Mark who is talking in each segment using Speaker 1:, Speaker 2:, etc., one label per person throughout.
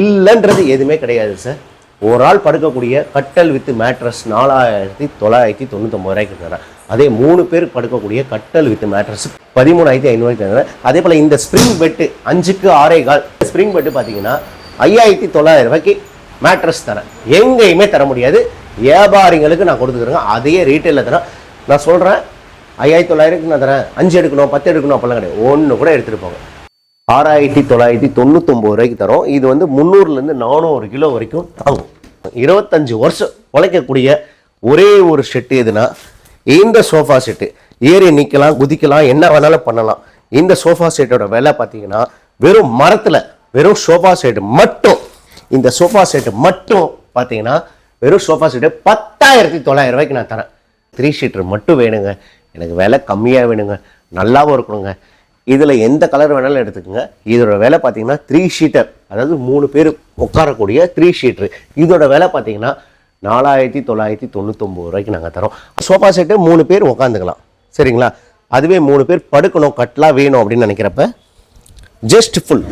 Speaker 1: இல்லைன்றது எதுவுமே கிடையாது சார் ஒரு ஆள் படுக்கக்கூடிய கட்டல் வித் மேட்ரஸ் நாலாயிரத்தி தொள்ளாயிரத்தி தொண்ணூத்தொம்பது ரூபாய்க்கு தரேன் அதே மூணு பேர் படுக்கக்கூடிய கட்டல் வித் மேட்ரஸ் பதிமூணாயிரத்தி ஐநூறுவாய்க்கு தரேன் அதே போல் இந்த ஸ்ப்ரிங் பெட்டு அஞ்சுக்கு ஆறே கால். ஸ்ப்ரிங் பெட்டு பார்த்தீங்கன்னா ஐயாயிரத்தி தொள்ளாயிரம் ரூபாய்க்கு மேட்ரஸ் தரேன். எங்கேயுமே தர முடியாது. வியாபாரிங்களுக்கு நான் கொடுத்துக்கிறேங்க. அதையே ரீட்டைலில் தரேன். நான் சொல்கிறேன் ஐயாயிரத்தி தொள்ளாயிரத்துக்கு நான் தரேன். அஞ்சு எடுக்கணும் பத்து எடுக்கணும் அப்போல்லாம் கிடையாது. ஒன்று கூட எடுத்துகிட்டு போங்க. ஆறாயிரத்தி தொள்ளாயிரத்தி தொண்ணூத்தொம்பது ரூபாய்க்கு தரோம். இது வந்து முந்நூறுலேருந்து நானூறு கிலோ வரைக்கும் தாங்கும். இருபத்தஞ்சு வருஷம் உழைக்கக்கூடிய ஒரே ஒரு செட்டு எதுனா இந்த சோஃபா செட்டு ஏறி நிற்கலாம் குதிக்கலாம் என்ன வேணாலும் பண்ணலாம். இந்த சோஃபா செட்டோட விலை பார்த்தீங்கன்னா வெறும் மரத்தில் வெறும் சோஃபா செட்டு மட்டும் இந்த சோஃபா செட்டு மட்டும் பார்த்தீங்கன்னா வெறும் சோஃபா செட்டு பத்தாயிரத்தி தொள்ளாயிரம் ரூபாய்க்கு நான் தரேன். த்ரீ ஷீட்டர் மட்டும் வேணுங்க. எனக்கு விலை கம்மியாக வேணுங்க. நல்லாவும் இருக்கணுங்க. இதில் எந்த கலர் வேணாலும் எடுத்துக்கோங்க. இதோட விலை பார்த்தீங்கன்னா த்ரீ ஷீட்டர் அதாவது மூணு பேர் உட்காரக்கூடிய த்ரீ ஷீட்ரு இதோட விலை பார்த்தீங்கன்னா நாலாயிரத்தி தொள்ளாயிரத்தி தொண்ணூத்தொம்பது ரூபாய்க்கு நாங்கள் தரோம். சோஃபா செட்டு மூணு பேர் உட்காந்துக்கலாம் சரிங்களா? அதுவே மூணு பேர் படுக்கணும் கட்லாம் வேணும் அப்படின்னு நினைக்கிறப்ப just full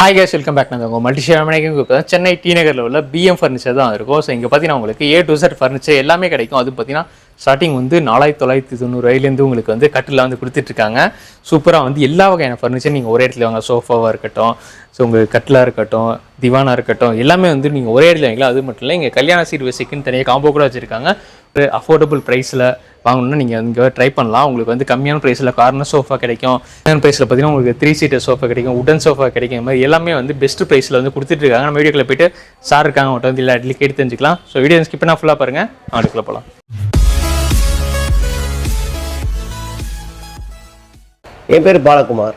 Speaker 2: hi guys welcome back நாங்கள் உங்கள் மல்டி ஷேமனைக்கும் கூப்பிட்டு சென்னை டி நகரில் உள்ள பிஎம் ஃபர்னிச்சர் தான் இருக்கும். ஸோ இங்கே பார்த்தீங்கன்னா உங்களுக்கு ஏ டு செட் ஃபர்னிச்சர் எல்லாமே கிடைக்கும். அது பார்த்தீங்கன்னா ஸ்டார்டிங் வந்து நாலாயிரத்தி தொள்ளாயிரத்தி தொண்ணூறுவாயிலேருந்து உங்களுக்கு வந்து கட்டில் வந்து கொடுத்துட்ருக்காங்க. சூப்பராக வந்து எல்லா வகையான ஃபர்னிச்சர் நீங்கள் ஒரே இடத்துல வாங்க. சோஃபாவாக இருக்கட்டும் ஸோ உங்கள் கட்டிலாக இருக்கட்டும் திவானாக இருக்கட்டும் எல்லாமே வந்து நீங்கள் ஒரே இடத்துல வாங்கலாம் அது மட்டும் இல்லை இங்கே கல்யாண சீர் வசிக்குன்னு தனியாக காம்போ கூட வச்சுருக்காங்க. ஒரு அஃபோர்டபுள் ப்ரைஸில் வாங்கணும்னா நீங்கள் இங்கே ட்ரை பண்ணலாம். உங்களுக்கு வந்து கம்மியான ப்ரைஸில் கார்னர் சோஃபா கிடைக்கும். கம்மியான ப்ரைஸில் பார்த்தீங்கன்னா உங்களுக்கு த்ரீ சீட்டர் சோஃபா கிடைக்கும் உடன் சோஃபா கிடைக்கும். மாதிரி எல்லாமே வந்து பெஸ்ட் ப்ரைஸில் வந்து கொடுத்துட்ருக்காங்க. நம்ம வீடியோக்கில் போயிட்டு சார் இருக்காங்க அவங்கள்ட்ட வந்து எல்லா இடத்துலையும் கேட்டு தெரிஞ்சுக்கலாம். ஸோ வீடியோ ஸ்கிப் பண்ணால் ஃபுல்லாக பாருங்கள் அதுக்குள்ளே போகலாம்
Speaker 1: என் பேர் பாலகுமார்.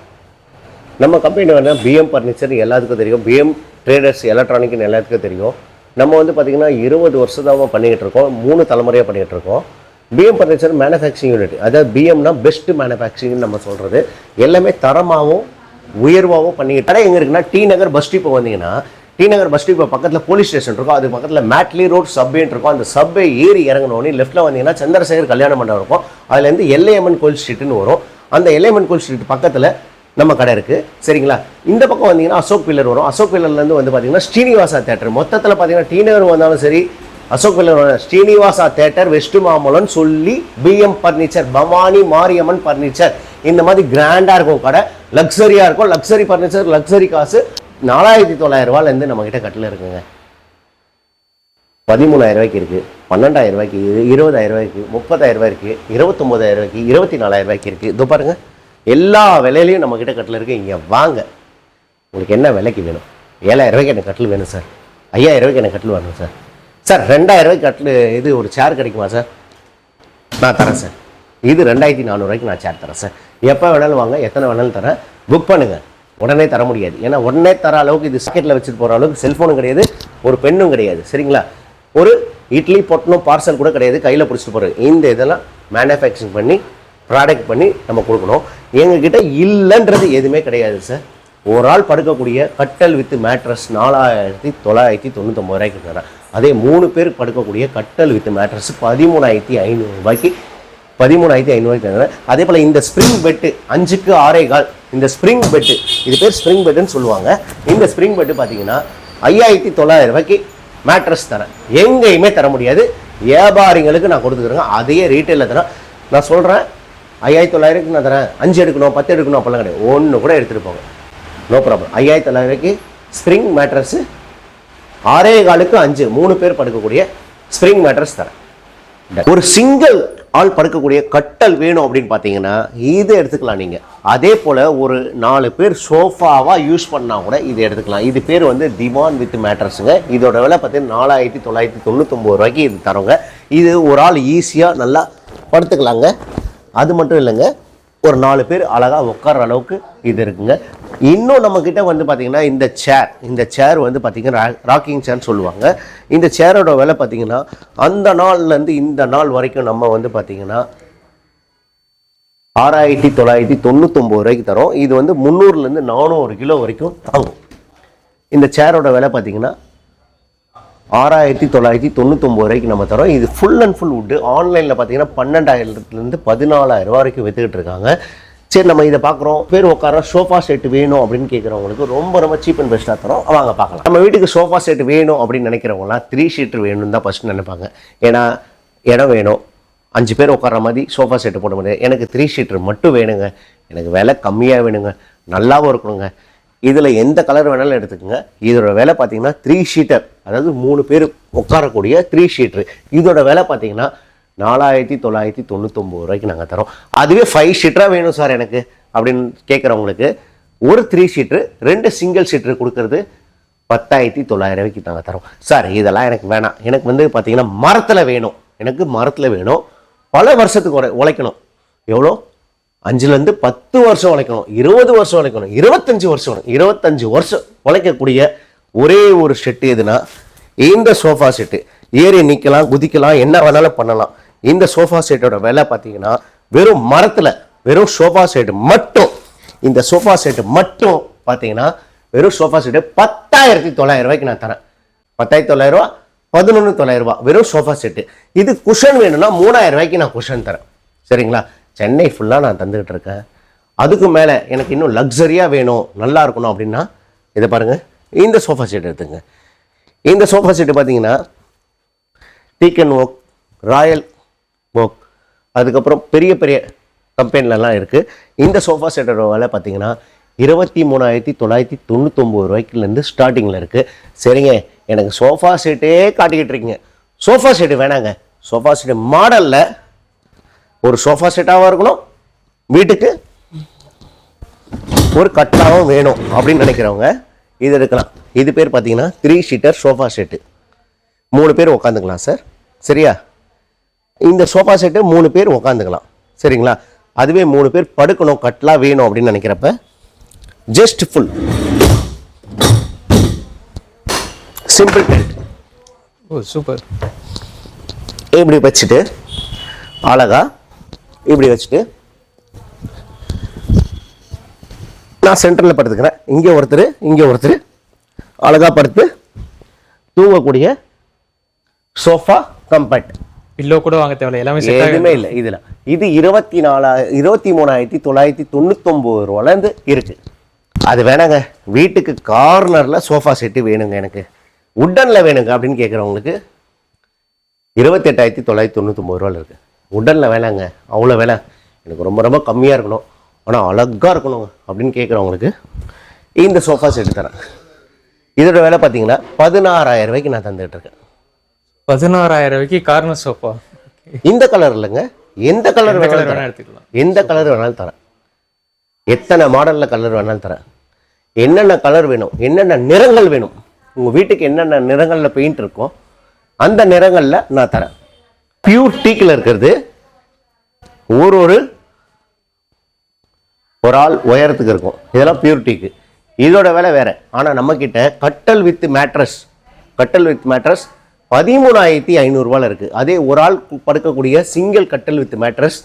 Speaker 1: நம்ம கம்பெனி வந்து பிஎம் ஃபர்னிச்சர் எல்லாத்துக்கும் தெரியும். பிஎம் ட்ரேடர்ஸ் எலக்ட்ரானிக்னு எல்லாத்துக்கும் தெரியும். நம்ம வந்து பார்த்திங்கன்னா இருபது வருஷமாக பண்ணிக்கிட்டு இருக்கோம். மூணு தலைமுறையாக பண்ணிக்கிட்டு இருக்கோம். பிஎம் ஃபர்னிச்சர் மேனுஃபேக்சரிங் யூனிட் அதாவது பிஎம்னா பெஸ்ட் மேனுஃபேக்சரிங்னு நம்ம சொல்கிறது எல்லாமே தரமாகவும் உயர்வாகவும் பண்ணிக்கிட்டு கடை எங்கே இருக்குன்னா டி நகர் பஸ் ஸ்டாப் வந்தீங்கன்னா டி நகர் பஸ் ஸ்டாப் பக்கத்தில் போலீஸ் ஸ்டேஷன் இருக்கும். அது பக்கத்தில் மேட்லி ரோட் சப்வேன்னு இருக்கும். அந்த சப்வே ஏறி இறங்கினோடனே லெஃப்ட்டில் வந்தீங்கன்னா சந்திரசேகர் கல்யாண மண்டபம் இருக்கும். அதுலேருந்து எல்ஏஎம்என் கோயில் ஸ்ட்ரீட்னு வரும். அந்த எல்லையம்மன் கோல் ஸ்ட்ரீட் பக்கத்தில் நம்ம கடை இருக்குது சரிங்களா? இந்த பக்கம் வந்தீங்கன்னா அசோக் பில்லர் வரும். அசோக் பில்லர்லேருந்து வந்து பார்த்தீங்கன்னா ஸ்ரீனிவாசா தேட்டர் மொத்தத்தில் பார்த்தீங்கன்னா டி நகர் வந்தாலும் சரி Ashok pillar Srinivasa theatre west Mambalam சொல்லி PM furniture Bhavani Mariamman furniture இந்த மாதிரி கிராண்டாக இருக்கும் கடை. லக்ஸரியாக இருக்கும். லக்ஸரி பர்னிச்சர் லக்ஸரி காசு நாலாயிரத்தி தொள்ளாயிரம் ரூபாயிலேருந்து நம்மக்கிட்ட கட்டில் இருக்குங்க. பதிமூணாயிரம் ரூபாய்க்கு இருக்குது பன்னெண்டாயிரம் ரூபாய்க்கு இரு- இருபதாயிரம் ரூபாய்க்கு முப்பதாயிரம் ரூபாய் இருக்குது இருபத்தொம்போதாயிரம் ரூபாய்க்கு இருபத்தி நாலாயிரம் ரூபாய்க்கு இருக்குது இதோ பாருங்கள் எல்லா விலையிலையும் நம்மக்கிட்ட கட்டில் இருக்குது இங்கே வாங்க. உங்களுக்கு என்ன விலைக்கு வேணும்? ஏழாயிரம் ரூபாய்க்கு எனக்கு கட்டில் வேணும் சார். ஐயாயிரம் ரூபாய்க்கு எனக்கு கட்டில் வேணும் சார். சார் ரெண்டாயிரம் ரூபாய்க்கு கட்டில் இது ஒரு சேர் கிடைக்குமா சார்? நான் தரேன் சார். இது ரெண்டாயிரத்தி நானூறுரூவாய்க்கு நான் சேர் தரேன் சார். எப்போ வேணாலும் வாங்க எத்தனை வேணாலும் தரேன். புக் பண்ணுங்கள் உடனே தர முடியாது. ஏன்னா உடனே தர அளவுக்கு இது சாக்கெட்டில் வச்சுட்டு போகிற அளவுக்கு செல்ஃபோனும் கிடையாது ஒரு பெண்ணும் கிடையாது. சரிங்களா? ஒரு இட்லி பொட்டணும் பார்சல் கூட கிடையாது. கையில் பிடிச்சிட்டு போகிறது இந்த இதெல்லாம் மேனுஃபேக்சரிங் பண்ணி ப்ராடக்ட் பண்ணி நம்ம கொடுக்கணும். எங்ககிட்ட இல்லைன்றது எதுவுமே கிடையாது சார் ஒரு ஆள் படுக்கக்கூடிய கட்டல் வித் மேட்ரஸ் நாலாயிரத்தி தொள்ளாயிரத்தி தொண்ணூத்தொம்பது ரூபாய்க்கு தரேன். அதே மூணு பேர் படுக்கக்கூடிய கட்டல் வித் மேட்ரஸ் பதிமூணாயிரத்தி ஐநூறு ரூபாய்க்கு பதிமூணாயிரத்தி ஐநூறுவாய்க்கு தரேன். அதே போல் இந்த ஸ்ப்ரிங் பெட்டு அஞ்சுக்கு ஆறே கால் இந்த ஸ்ப்ரிங் பெட்டு இது பேர் ஸ்ப்ரிங் பெட்டுன்னு சொல்லுவாங்க. இந்த ஸ்ப்ரிங் பெட்டு பார்த்தீங்கன்னா ஐயாயிரத்தி தொள்ளாயிரம் ரூபாய்க்கு மேட்ரஸ் தரேன். எங்கேயுமே தர முடியாது. வியாபாரிங்களுக்கு நான் கொடுத்துக்கிறேங்க. அதையே ரீட்டைலில் தரேன். நான் சொல்கிறேன் ஐயாயிரத்தி தொள்ளாயிரத்துக்கு நான் தரேன். அஞ்சு எடுக்கணும் பத்து எடுக்கணும் அப்போல்லாம் கிடையாது. ஒன்று கூட எடுத்துகிட்டு போங்க. நோ ப்ராப்ளம் ஐயாயிரத்தி தொள்ளாயிரக்கு ஸ்ப்ரிங் மேட்ரஸு ஆறே காலுக்கு அஞ்சு. மூணு பேர் படுக்கக்கூடிய ஸ்ப்ரிங் மேட்ரஸ் தரேன். ஒரு சிங்கிள் ஆள் படுக்கக்கூடிய கட்டல் வேணும் அப்படின்னு பார்த்தீங்கன்னா இதை எடுத்துக்கலாம் நீங்கள் அதே போல் ஒரு நாலு பேர் சோஃபாவாக யூஸ் பண்ணால் கூட இதை எடுத்துக்கலாம். இது பேர் வந்து திவான் வித் மேட்ரஸுங்க. இதோட விலை பார்த்தீங்கன்னா நாலாயிரத்தி தொள்ளாயிரத்தி தொண்ணூத்தொம்பது ரூபாய்க்கு இது தரோங்க. இது ஒரு ஆள் ஈஸியாக நல்லா படுத்துக்கலாங்க. அது மட்டும் இல்லைங்க ஒரு நாலு பேர் அழகாக உட்கார அளவுக்கு இது இருக்குங்க. இன்னும் நம்மக்கிட்ட வந்து பார்த்திங்கன்னா இந்த சேர் இந்த சேர் வந்து பார்த்திங்கன்னா ராக்கிங் சேர்னு சொல்லுவாங்க. இந்த சேரோட விலை பார்த்திங்கன்னா அந்த நாள்லேருந்து இந்த நாள் வரைக்கும் நம்ம வந்து பார்த்திங்கன்னா ஆறாயிரத்தி தொள்ளாயிரத்தி தொண்ணூத்தொம்பது ரூபாய்க்கு தரோம். இது வந்து முந்நூறுலேருந்து நானூறு கிலோ வரைக்கும் தாங்கும். இந்த சேரோட விலை பார்த்திங்கன்னா ஆறாயிரத்தி தொள்ளாயிரத்தி தொண்ணூத்தொம்பது ரூபாய்க்கு நம்ம தரோம். இது ஃபுல் அண்ட் ஃபுல் வுட்டு ஆன்லைனில் பார்த்தீங்கன்னா பன்னெண்டாயிரத்துலேருந்து பதினாலாயிரம் ரூபா வரைக்கும் விற்றுக்கிட்டு இருக்காங்க. சரி நம்ம இதை பார்க்குறோம் பேர் உட்கார சோஃபா செட் வேணும் அப்படின்னு கேட்குறவங்களுக்கு ரொம்ப ரொம்ப சீப் அண்ட் பெஸ்ட்டாக தரோம். வாங்க பார்க்கலாம் நம்ம வீட்டுக்கு சோஃபா செட் வேணும் அப்படின்னு நினைக்கிறவங்களாம் த்ரீ ஷீட்டர் வேணும்னு தான் ஃபஸ்ட் நினைப்பாங்க. ஏன்னா இடம் வேணும். அஞ்சு பேர் உட்கார மாதிரி சோஃபா செட்டு போட முடியாது. எனக்கு த்ரீ ஷீட்டர் மட்டும் வேணுங்க. எனக்கு விலை கம்மியாக வேணுங்க. நல்லாவும் இருக்கணுங்க. இதில் எந்த கலர் வேணாலும் எடுத்துக்கோங்க. இதோட விலை பார்த்தீங்கன்னா த்ரீ ஷீட்டர் அதாவது மூணு பேர் உட்காரக்கூடிய த்ரீ ஷீட்ரு இதோட விலை பார்த்தீங்கன்னா நாலாயிரத்தி தொள்ளாயிரத்தி தொண்ணூத்தொம்பது ரூபாய்க்கு நாங்கள் தரோம். அதுவே ஃபைவ் ஷீட்டராக வேணும் சார் எனக்கு அப்படின்னு கேட்குறவங்களுக்கு ஒரு த்ரீ ஷீட்ரு ரெண்டு சிங்கிள் ஷீட்ரு கொடுக்கறது பத்தாயிரத்தி தொள்ளாயிரம் ரூபாய்க்கு நாங்கள் தரோம். சார் இதெல்லாம் எனக்கு வேணாம். எனக்கு வந்து பார்த்தீங்கன்னா மரத்தில் வேணும். எனக்கு மரத்தில் வேணும். பல வருஷத்துக்கு உழைக்கணும். எவ்வளோ? அஞ்சுலேருந்து பத்து வருஷம் உழைக்கணும் இருபது வருஷம் உழைக்கணும் இருபத்தஞ்சு வருஷம் உழைக்கணும். இருபத்தஞ்சு வருஷம் உழைக்கக்கூடிய ஒரே ஒரு செட்டு எதுனா இந்த சோஃபா செட்டு ஏறி நிற்கலாம் குதிக்கலாம் என்ன வேணாலும் பண்ணலாம். இந்த சோஃபா செட்டோட விலை பார்த்தீங்கன்னா வெறும் மரத்தில் வெறும் சோஃபா செட்டு மட்டும் இந்த சோஃபா செட்டு மட்டும் பார்த்தீங்கன்னா வெறும் சோஃபா செட்டு பத்தாயிரத்தி தொள்ளாயிரம் ரூபாய்க்கு நான் தரேன். பத்தாயிரத்தி தொள்ளாயிரம் ரூபா பதினொன்று தொள்ளாயிரம் ரூபா வெறும் சோஃபா செட்டு இது குஷன் வேணும்னா மூணாயிரம் ரூபாய்க்கு நான் குஷன் தரேன். சரிங்களா? சென்னை ஃபுல்லாக நான் தந்துக்கிட்டு இருக்கேன். அதுக்கு மேலே எனக்கு இன்னும் லக்ஸரியாக வேணும் நல்லா இருக்கணும் அப்படின்னா இதை பாருங்கள் இந்த சோஃபா செட் எடுத்துங்க. இந்த சோஃபா செட்டு பார்த்தீங்கன்னா டீக்கன் ஓக் ராயல் ஒர்க் அதுக்கப்புறம் பெரிய பெரிய கம்பெனிலலாம் இருக்குது இந்த சோஃபா செட்டோட விலை பார்த்தீங்கன்னா இருபத்தி மூணாயிரத்தி தொள்ளாயிரத்தி தொண்ணூத்தொம்பது ரூபாய்க்குலேருந்து ஸ்டார்டிங்கில் இருக்குது சரிங்க எனக்கு சோஃபா செட்டே காட்டிக்கிட்டு இருக்கீங்க. சோஃபா செட்டு வேணாங்க. சோஃபா செட்டு மாடலில் ஒரு சோஃபா செட்டாகவும் இருக்கணும். வீட்டுக்கு ஒரு கட்டாவும் வேணும் அப்படின்னு நினைக்கிறவங்க இது எடுக்கலாம். இது பேர் பார்த்தீங்கன்னா த்ரீ ஷீட்டர் சோஃபா செட்டு மூணு பேர் உட்காந்துக்கலாம் சார் சரியா? இந்த சோஃபா செட்டு மூணு பேர் உட்காந்துக்கலாம் சரிங்களா? அதுவே மூணு பேர் படுக்கணும் கட்டலாக வேணும் அப்படின்னு நினைக்கிறப்ப ஜஸ்ட் ஃபுல் சிம்பிள் டென்ட்
Speaker 2: ஓ சூப்பர்
Speaker 1: இப்படி வச்சுட்டு அழகா இப்படி வச்சுட்டு நான் சென்டரில் படுத்துக்கிறேன். இங்கே ஒருத்தர் இங்கே ஒருத்தர். அழகா படுத்து தூங்கக்கூடிய சோஃபா கம்பர்ட்
Speaker 2: பில்லோ கூட வாங்க தேவையில்ல. எல்லாமே
Speaker 1: எதுவுமே இல்லை. இதில். இது இருபத்தி நாலா இருபத்தி மூணாயிரத்தி தொள்ளாயிரத்தி தொண்ணூத்தொம்பது ரூபாலேருந்து இருக்கு. அது வேணாங்க. வீட்டுக்கு கார்னரில் சோஃபா செட்டு வேணுங்க எனக்கு. உட்டனில் வேணுங்க அப்படின்னு கேட்குறவங்களுக்கு இருபத்தெட்டாயிரத்தி தொள்ளாயிரத்தி தொண்ணூத்தொம்பது ரூபாயில் இருக்குது உடனில் வேணாங்க அவ்வளோ வேலை. எனக்கு ரொம்ப ரொம்ப கம்மியாக இருக்கணும். ஆனால் அழகாக இருக்கணும் அப்படின்னு கேட்குறவங்களுக்கு இந்த சோஃபா செட்டு தரேன். இதோட விலை பார்த்தீங்கன்னா பதினாறாயிரம் ரூபாய்க்கு நான் தந்துட்டு இருக்கேன்.
Speaker 2: பதினாறாயிரம் ரூபாய்க்கு கார்னர் சோஃபா
Speaker 1: இந்த கலர் இல்லைங்க. எந்த கலர் வேணாலும்
Speaker 2: வேணா
Speaker 1: தரேன்.
Speaker 2: எடுத்துக்கலாம்.
Speaker 1: எந்த கலர் வேணாலும் தரேன். எத்தனை மாடலில் கலர் வேணாலும் தரேன். என்னென்ன கலர் வேணும்? என்னென்ன நிறங்கள் வேணும்? உங்கள் வீட்டுக்கு என்னென்ன நிறங்களில் பெயிண்ட் இருக்கோ அந்த நிறங்களில் நான் தரேன். பியூர் டீக்கில் இருக்கிறது. ஒரு ஒரு ஒரு ஆள் உயரத்துக்கு இருக்கும். இதெல்லாம் பியூர் டீக்கு இதோட விலை வேறு. ஆனால் நம்மக்கிட்ட கட்டல் வித் மேட்ரஸ் கட்டல் வித் மேட்ரஸ் பதிமூணாயிரத்தி ஐநூறுரூவாவில் இருக்குது அதே ஒரு ஆள் படுக்கக்கூடிய சிங்கிள் கட்டல் வித் மேட்ரஸ்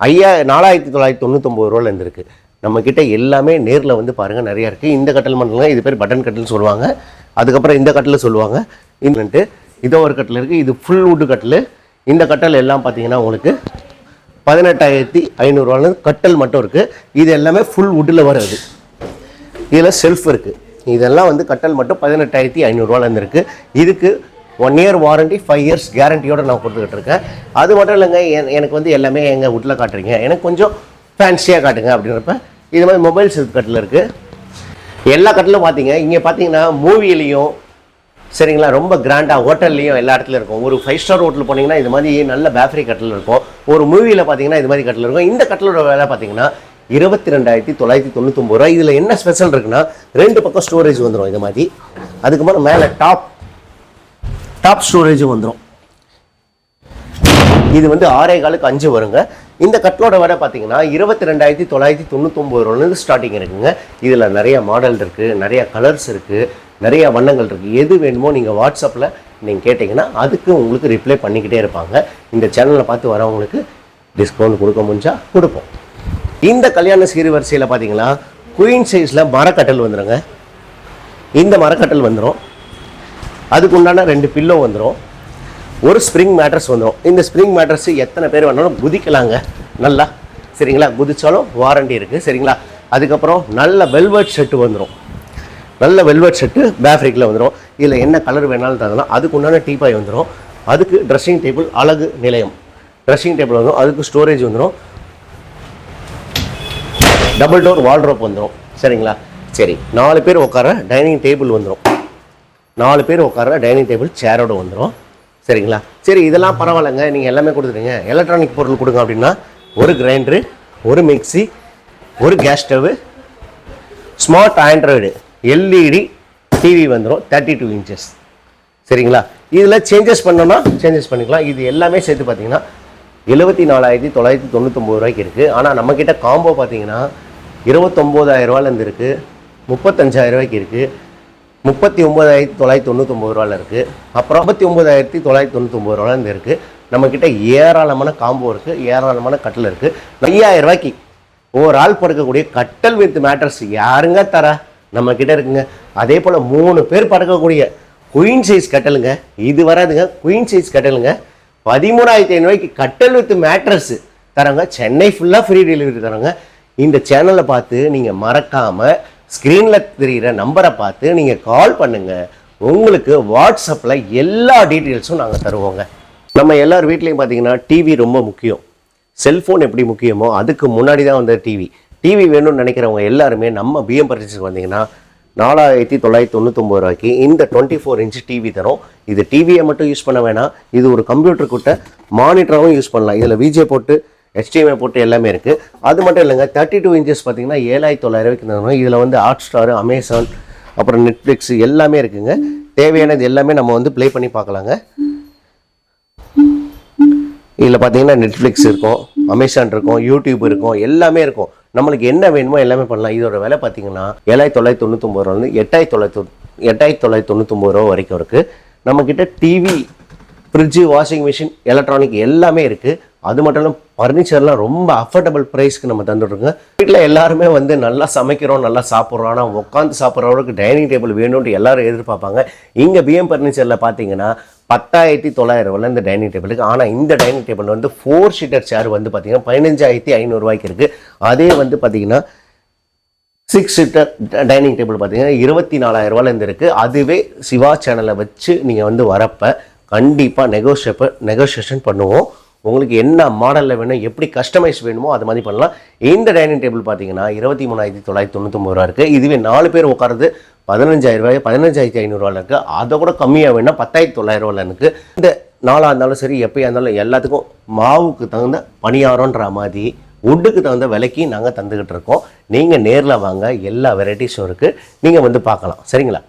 Speaker 1: ஐயா நாலாயிரத்தி தொள்ளாயிரத்தி தொண்ணூத்தொம்பது ரூபாயில் இருந்திருக்கு நம்மக்கிட்ட எல்லாமே நேரில் வந்து பாருங்கள் நிறையா இருக்குது இந்த கட்டல் மட்டும் இது பேர் பட்டன் கட்டில்னு சொல்லுவாங்க. அதுக்கப்புறம் இந்த கட்டில் சொல்லுவாங்க. இன்னுட்டு இதோ ஒரு கட்டில் இருக்குது இது ஃபுல் வுட்டு கட்டில். இந்த கட்டல் எல்லாம் பார்த்தீங்கன்னா உங்களுக்கு பதினெட்டாயிரத்தி ஐநூறுரூவாலேருந்து கட்டல் மட்டும் இருக்குது இது எல்லாமே ஃபுல் வுட்டில் வருது இதில் செல்ஃப் இருக்குது இதெல்லாம் வந்து கட்டல் மட்டும் பதினெட்டாயிரத்தி ஐநூறுரூவாலேருந்து இருக்குது இதுக்கு one year warranty five years கேரண்டியோடு நான் கொடுத்துக்கிட்டு இருக்கேன். அது மட்டும் இல்லைங்க என்- எனக்கு வந்து எல்லாமே எங்கள் வீட்டில் காட்டுறீங்க. எனக்கு கொஞ்சம் ஃபேன்சியாக காட்டுங்க அப்படின்றப்ப இது மாதிரி மொபைல் செல்ஃப் கட்டில் இருக்குது எல்லா கட்டிலும் பார்த்தீங்க. இங்கே பார்த்தீங்கன்னா மூவிலையும் சரிங்களா? ரொம்ப கிராண்டாக ஹோட்டல்லையும் எல்லா இடத்துலையும் இருக்கும். ஒரு ஃபைவ் ஸ்டார் ஹோட்டல் போனீங்கன்னா இது மாதிரி நல்ல பேஃபரி கட்டில் இருக்கும். ஒரு மூவியில் பார்த்தீங்கன்னா இது மாதிரி கட்டில் இருக்கும். இந்த கட்டிலோட வேலை பார்த்தீங்கன்னா இருபத்தி ரெண்டாயிரத்தி தொள்ளாயிரத்தி தொண்ணூத்தொம்பது ரூபா இதில் என்ன ஸ்பெஷல் இருக்குன்னா ரெண்டு பக்கம் ஸ்டோரேஜ் வந்துடும் இது மாதிரி. அதுக்கப்புறம் மேலே டாப் டாப் ஸ்டோரேஜும் வந்துடும் இது வந்து ஆறே காலுக்கு அஞ்சு வருங்க. இந்த கட்டிலோட வேலை பார்த்தீங்கன்னா இருபத்தி ரெண்டாயிரத்தி தொள்ளாயிரத்தி தொண்ணூத்தொம்பது ரூபாலேருந்து ஸ்டார்டிங் இருக்குங்க. இதில் நிறைய மாடல் இருக்குது நிறைய கலர்ஸ் இருக்குது நிறைய வண்ணங்கள் இருக்குது எது வேணுமோ நீங்கள் வாட்ஸ்அப்பில் நீங்கள் கேட்டிங்கன்னா அதுக்கு உங்களுக்கு ரிப்ளை பண்ணிக்கிட்டே இருப்பாங்க. இந்த சேனலை பார்த்து வரவங்களுக்கு டிஸ்கவுண்ட் கொடுக்க முடிஞ்சால் கொடுப்போம். இந்த கல்யாண சீர்வரிசையில் பார்த்தீங்கன்னா குயின் சைஸில் மரக்கட்டல் வந்துடுங்க இந்த மரக்கட்டல் வந்துடும் அதுக்கு உண்டான ரெண்டு பில்லோ வந்துடும் ஒரு ஸ்ப்ரிங் மேட்ரஸ் வந்துடும் இந்த ஸ்ப்ரிங் மேட்ரஸ் எத்தனை பேர் வேணாலும் குதிக்கலாங்க. நல்லா சரிங்களா? குதிச்சாலும் வாரண்டி இருக்குது சரிங்களா? அதுக்கப்புறம் நல்ல வெல்வெட் செட்டு வந்துடும் நல்ல வெல்வெட் செட்டு பேஃப்ரிக்கில் வந்துடும் இதில் என்ன கலர் வேணாலும் தரலாம். அதுக்கு உண்டான டீபாய் வந்துடும் அதுக்கு ட்ரெஸ்ஸிங் டேபிள் அழகு நிலையம். ட்ரெஸ்ஸிங் டேபிள் வந்துடும் அதுக்கு ஸ்டோரேஜ் வந்துடும் டபுள் டோர் வால்ட்ரோப் வந்துடும் சரிங்களா? சரி. நாலு பேர் உட்கார டைனிங் டேபிள் வந்துடும் நாலு பேர் உட்கார டைனிங் டேபிள் சேரோட வந்துடும் சரிங்களா? சரி இதெல்லாம் பரவாயில்லைங்க. நீங்கள் எல்லாமே கொடுத்துருங்க எலக்ட்ரானிக் பொருள் கொடுங்க அப்படின்னா ஒரு கிரைண்டரு ஒரு மிக்ஸி ஒரு gas stove smart Android LED TV வந்துடும் தேர்ட்டி டூ இன்ச்சஸ் சரிங்களா? இதில் சேஞ்சஸ் பண்ணோம்னா சேஞ்சஸ் பண்ணிக்கலாம். இது எல்லாமே சேர்த்து பார்த்தீங்கன்னா எழுபத்தி நாலாயிரத்தி தொள்ளாயிரத்தி தொண்ணூத்தொம்பது ரூபாய்க்கு இருக்குது ஆனால் நம்மக்கிட்ட காம்போ பார்த்தீங்கன்னா இருபத்தொம்போதாயிரம் ரூபாயிலேருந்து இருக்குது முப்பத்தஞ்சாயிரம் ரூபாய்க்கு இருக்குது முப்பத்தி ஒம்பதாயிரத்தி தொள்ளாயிரத்தி தொண்ணூத்தொம்பது ரூபாயில் இருக்குது அப்புறம் ஐம்பத்தி ஒம்பதாயிரத்தி தொள்ளாயிரத்தி தொண்ணூத்தொம்பது ரூபாயிலேருந்து இருக்குது நம்மக்கிட்ட ஏராளமான காம்போ இருக்குது ஏராளமான கட்டில் இருக்குது ஐயாயிரம் ரூபாய்க்கு ஒரு ஆள் படுக்கக்கூடிய கட்டல் வித் மேட்டர்ஸ் யாருங்க தர? நம்ம கிட்ட இருக்குங்க. அதே போல் மூணு பேர் படுக்கக்கூடிய குயின் சைஸ் கட்டலுங்க. இது வராதுங்க. குயின் சைஸ் கட்டலுங்க. பதிமூணாயிரத்தி ஐநூறுவாய்க்கு கட்டல் வித் மேட்ரஸ் தராங்க சென்னை ஃபுல்லாக ஃப்ரீ டெலிவரி தராங்க இந்த சேனலை பார்த்து நீங்கள் மறக்காமல் ஸ்க்ரீனில் தெரிகிற நம்பரை பார்த்து நீங்கள் கால் பண்ணுங்கள் உங்களுக்கு வாட்ஸ்அப்பில் எல்லா டீட்டெயில்ஸும் நாங்கள் தருவோங்க. நம்ம எல்லார் வீட்லேயும் பார்த்தீங்கன்னா டிவி ரொம்ப முக்கியம். செல்ஃபோன் எப்படி முக்கியமோ அதுக்கு முன்னாடி தான் வந்த டிவி டிவி வேணும்னு நினைக்கிறவங்க எல்லாருமே நம்ம பிஎம் பர்ச்சேஸ்க்கு வந்தீங்கன்னா நாலாயிரத்தி தொள்ளாயிரத்தி தொண்ணூத்தொம்பது ரூபாய்க்கு இந்த டுவெண்ட்டி ஃபோர் இன்ச் டிவி தரும். இது டிவியை மட்டும் யூஸ் பண்ண வேணாம். இது ஒரு கம்ப்யூட்டர் கூட்ட மானிட்டராகவும் யூஸ் பண்ணலாம். இதில் விஜே போட்டு ஹெச்டிஎம்ஐ போட்டு எல்லாமே இருக்குது அது மட்டும் இல்லைங்க தேர்ட்டி டூ இன்ச்சஸ் பார்த்தீங்கன்னா ஏழாயிரத்தி தொள்ளாயிரம் ரூபாய்க்கு தரும் இதில் வந்து ஹாட் ஸ்டார் அமேசான் அப்புறம் நெட்ஃப்ளிக்ஸ் எல்லாமே இருக்குங்க. தேவையானது எல்லாமே நம்ம வந்து ப்ளே பண்ணி பார்க்கலாங்க. இதில் பார்த்தீங்கன்னா நெட்ஃப்ளிக்ஸ் இருக்கும் அமேசான் இருக்கும் யூடியூப் இருக்கும் எல்லாமே இருக்கும். நம்மளுக்கு என்ன வேணுமோ எல்லாமே பண்ணலாம். இதோட விலை பார்த்தீங்கன்னா ஏழாயிரத்தி தொள்ளாயிரத்தி தொண்ணூத்தொம்பது ரூபாலேருந்து எட்டாயிரத்தி தொள்ளாயிரத்தி எட்டாயிரத்தி தொள்ளாயிரத்தி தொண்ணூத்தொம்பது ரூபா வரைக்கும் இருக்குது நம்மக்கிட்ட TV fridge washing machine electronic எல்லாமே இருக்குது அது மட்டும் இல்லாமல் ஃபர்னிச்சர்லாம் ரொம்ப அஃபோர்டபுள் ப்ரைஸ்க்கு நம்ம தந்துட்டுருங்க வீட்டில் எல்லாருமே வந்து நல்லா சமைக்கிறோம் நல்லா சாப்பிட்றோம். ஆனால் உட்காந்து சாப்பிட்றவங்களுக்கு டைனிங் டேபிள் வேணும்ட்டு எல்லாரும் எதிர்பார்ப்பாங்க. இங்கே பிஎம் ஃபர்னிச்சரில் பார்த்தீங்கன்னா பத்தாயிரத்தி தொள்ளாயிரம் ரூபாயில் இந்த டைனிங் டேபிளுக்கு ஆனால் இந்த டைனிங் டேபிள் வந்து ஃபோர் ஷீட்டர் சேர் வந்து பார்த்தீங்கன்னா பதினஞ்சாயிரத்தி ஐநூறுரூவாய்க்கு இருக்குது. அதே வந்து பார்த்தீங்கன்னா சிக்ஸ் சீட்டர் டைனிங் டேபிள் பார்த்தீங்கன்னா இருபத்தி நாலாயிரம் இருக்குது அதுவே சிவா சேனலை வச்சு நீங்கள் வந்து வரப்போ கண்டிப்பாக நெகோஷியப்ப நெகோஷியேஷன் பண்ணுவோம். உங்களுக்கு என்ன மாடலில் வேணும் எப்படி கஸ்டமைஸ் வேணுமோ அது மாதிரி பண்ணலாம். இந்த டைனிங் டேபிள் பார்த்தீங்கன்னா இருபத்தி மூணாயிரத்தி தொள்ளாயிரத்தி தொண்ணூத்தொம்பது ரூபா இருக்குது இதுவே நாலு பேர் உட்காரது பதினஞ்சாயிரரூபாய் பதினஞ்சாயிரத்தி ஐநூறுரூவாவில் இருக்குது அதை கூட கம்மியாக வேணால் பத்தாயிரத்தி தொள்ளாயிரம் இருக்குது இந்த நாளாக இருந்தாலும் சரி எப்போயா இருந்தாலும் எல்லாத்துக்கும் மாவுக்கு தகுந்த பணியாரம்ன்ற மாதிரி வுட்டுக்கு தகுந்த விலைக்கு நாங்கள் தந்துக்கிட்டு இருக்கோம். நீங்கள் நேரில் வாங்க எல்லா வெரைட்டிஸும் இருக்குது நீங்கள் வந்து பார்க்கலாம். சரிங்களா?